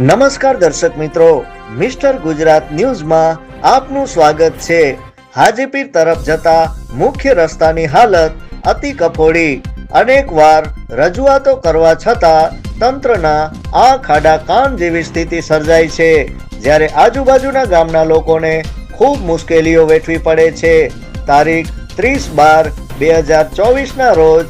નમસ્કાર દર્શક મિત્રો, મિસ્ટર ગુજરાત ન્યૂઝમાં આપનું સ્વાગત છે. હાજીપીર તરફ જતા મુખ્ય રસ્તાની હાલત અતિ કફોડી. અનેકવાર રજૂઆતો કરવા છતાં તંત્રના આ ખાડા કાન જેવી સ્થિતિ સર્જાય છે, જ્યારે આજુબાજુના ગામના લોકોને ખૂબ મુશ્કેલીઓ વેઠવી પડે છે. તારીખ ત્રીસ બાર બે હજાર ચોવીસના રોજ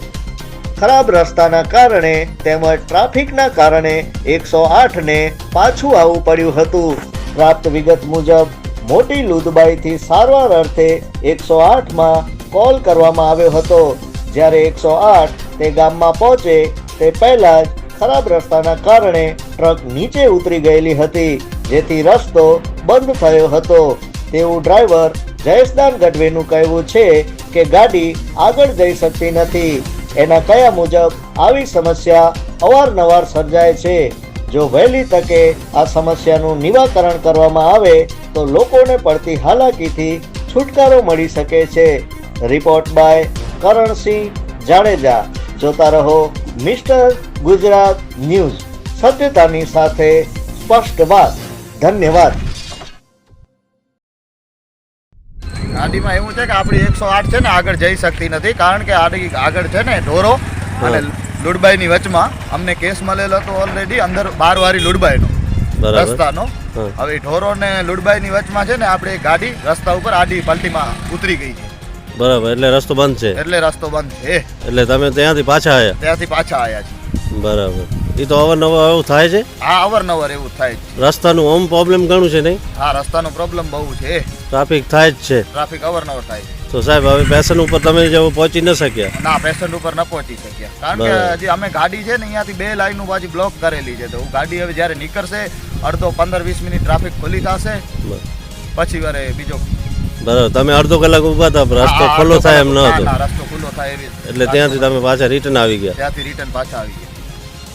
ખરાબ રસ્તાના કારણે તેમજ ટ્રાફિકના કારણે એકસો આઠને પાછું આવવું પડ્યું હતું. પ્રાપ્ત વિગત મુજબ, મોટી લુદબાઈથી સારવાર અર્થે એકસો આઠમાં કોલ કરવામાં આવ્યો હતો. જ્યારે એકસો આઠ તે ગામમાં પહોંચે, તે પહેલા જ ખરાબ રસ્તાના કારણે ટ્રક નીચે ઉતરી ગયેલી હતી, જેથી રસ્તો બંધ થયો હતો. તેવું ડ્રાઈવર જયેશદાન ગઢવીનું કહેવું છે કે ગાડી આગળ જઈ શકતી નથી. એના કયા મુજબ આવી સમસ્યા અવારનવાર સર્જાય છે? જો વહેલી તકે આ સમસ્યાનું નિવાકરણ કરવામાં આવે, તો લોકોને પડતી હાલાકીથી છુટકારો મળી શકે છે. Report by Karansinh Jadeja. જોતા રહો મિસ્ટર ગુજરાત ન્યૂઝ. સત્યતાની સાથે સ્પષ્ટ વાત. ધન્યવાદ. ગાડીમાં એવું છે કે આપણી એકસો આઠ છે ને આગળ જઈ શકતી નથી કારણ કે આડી આગળ છે ને ઢોરો અને લુડબાઈની વચમાં અમને કેસ મળેલો હતો ઓલરેડી અંદર બારવારી લુડબાઈનો રસ્તાનો. હવે ઢોરો ને લુડબાઈની વચમાં છે ને આપણે ગાડી રસ્તા ઉપર આડી પલટીમાં ઉતરી ગઈ છે. બરાબર એટલે રસ્તો બંધ છે. એટલે રસ્તો બંધ છે. એટલે તમે ત્યાંથી પાછા આવ્યા ત્યાંથી પાછા આવ્યા છે બરાબર. એ તો અવારનવાર એવું થાય છે? હા અવારનવાર એવું થાય છે. રસ્તાનું ઓમ પ્રોબ્લેમ ઘણું છે નહીં? હા રસ્તાનો પ્રોબ્લેમ બહુ છે. ટ્રાફિક થાય જ છે. ટ્રાફિક અવારનવાર થાય છે. તો સાહેબ હવે પેશન ઉપર તમે જેવો પહોંચી ન શક્યા. ના પેશન ઉપર ન પહોંચી શક્યા. કારણ કે હજી અમે ગાડી છે ને અહીંયાથી બે લાઈનો પાછી બ્લોક કરેલી છે. તો ગાડી હવે જ્યારે નીકળશે અડધો પંદર વીસ મિનિટ ટ્રાફિક ખુલ્લી થશે. પછી વારે બીજો બરાબર. તમે અડધો કલાક ઊભા હતા રસ્તો ખુલ્લો થાય એમ ન હતો. રસ્તો ખુલ્લો થાય એટલે ત્યાંથી તમે પાછા રિટર્ન આવી ગયા. ત્યાંથી રિટર્ન પાછા આવી ગયા.